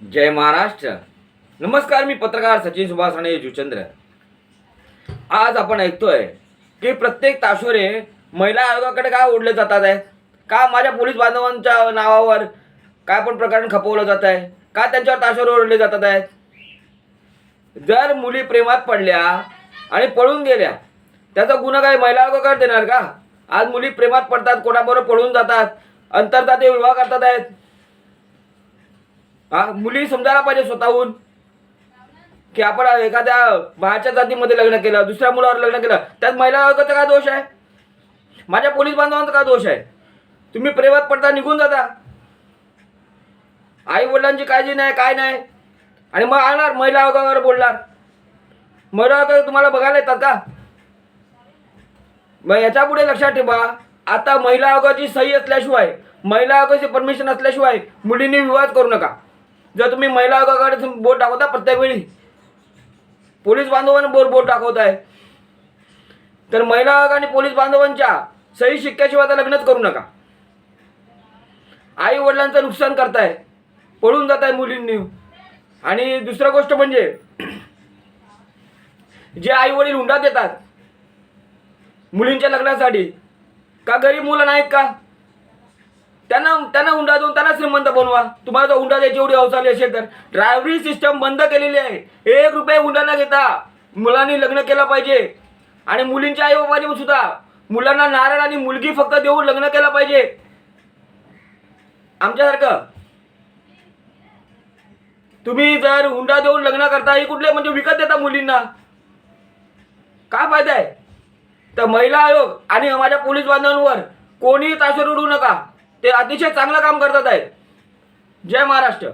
जय महाराष्ट्र. नमस्कार मी पत्रकार सचिन सुभाष राणे जुचंद्र आज आपण ऐकतोय की प्रत्येक ताशोरे महिला आयोगाकडे काय ओढले जातात आहे? का माझ्या पोलीस बांधवांच्या नावावर काय पण प्रकरण खपवलं जात आहे? का त्यांच्यावर ताशोरे ओढले जातात आहेत? जर मुली प्रेमात पडल्या आणि पळून गेल्या त्याचा गुन्हा काय महिला आयोगाकडे देणार का? आज मुली प्रेमात पडतात कोणाबरोबर पळून जातात अंतरदाते विवाह करतात आहेत. हा मुली समजायला पाहिजे स्वतःहून. की आपण एखाद्या बाहेरच्या जातीमध्ये लग्न केलं दुसऱ्या मुलावर लग्न केलं त्यात महिला काय दोष आहे? माझ्या पोलीस बांधवांचा काय दोष आहे? तुम्ही प्रेमात पडता निघून जाता. आई वडिलांची काळजी नाही काय नाही. आणि मग आणणार महिला आयोगावर बोलणार. महिला आयोग तुम्हाला बघायला येतात का? मग याच्यापुढे लक्षात ठेवा आता महिला आयोगाची सही असल्याशिवाय महिला आयोगाची परमिशन असल्याशिवाय मुलींनी विवाद करू नका. जर तुम्ही महिला आयोगाकडे बोट दाखवता प्रत्येक वेळी. पोलीस बांधवांना बोट बोट दाखवताय तर महिला आयोग आणि पोलीस बांधवांच्या सही शिक्क्याशिवाय आता लग्नच करू नका. आई वडिलांचं नुकसान करताय. पळून जात आहे मुलींनी. आणि दुसरं गोष्ट म्हणजे जे आई वडील हुंडा देतात मुलींच्या लग्नासाठी का गरीब मुलं नाहीत का? त्यांना त्यांना हुंडा देऊन त्यांना श्रीमंत बनवा. तुम्हाला जर हुंडा द्यायची एवढी अवचाली असेल तर. ड्रायव्हरी सिस्टम बंद केलेली आहे. एक रुपये हुंडा न घेता मुलांनी लग्न केलं पाहिजे. आणि मुलींच्या आई बाबांनी सुद्धा. मुलांना नारळ आणि मुलगी फक्त देऊन लग्न केलं पाहिजे. आमच्यासारखं. तुम्ही जर हुंडा देऊन लग्न करता ही कुठले? म्हणजे विकत देता मुलींना. काय फायदा आहे? तर महिला आयोग आणि माझ्या पोलीस बांधवांवर कोणीही ताशेर उडू नका. ते अतिशय चांगलं काम करतात आहेत. जय महाराष्ट्र.